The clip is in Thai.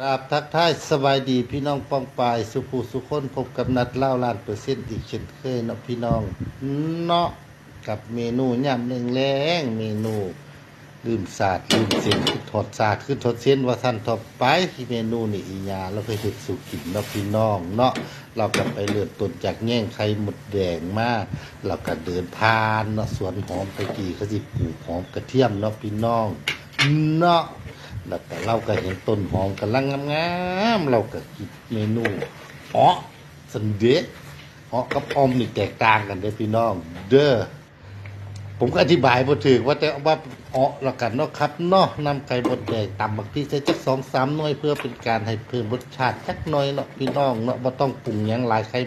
ครับทักทายสบายดีพี่น้องป้องปายสุภูสุคนพบกับนัดเล่าล้านเปอร์เซ็นต์อีกเช่นเคยเนาะพี่น้องเนาะกับเมนูยำหนึ่งแรงเมนูลืมศาสตร์ลืมเส้นคือถอดศาสตร์คือถอดเส้นว่าท่านถอดไปที่เมนูนี่อีหยาเราเคยเห็ดสุกินเนาะพี่น้องเนาะเรากลับไปเลือดต้นจากแง่งไข่หมดแดงมากเราก็เดินผ่านเนาะสวนหอมไปกี่เขาสิปลูกหอมกระเทียมเนาะพี่น้องเนาะ แล้วก็เราก็เห็นต้นหอมกำลังงามๆเราก็คิดเมนูอ๋อสันเดชอ๋อกับอมนี่แตกต่างกันเด้อพี่น้อง เด้อผมก็อธิบายบ่ถึงว่าแต่ว่าอ๋อล้วกันเนาะครับเนาะนำไก่บดแดงตำบักพริกใส่จักสองสามหน่วยเพื่อเป็นการให้เพิ่มรสชาติจักหน่อยเนาะพี่น้องเนาะบ่ต้องปรุงหยังหลายไข่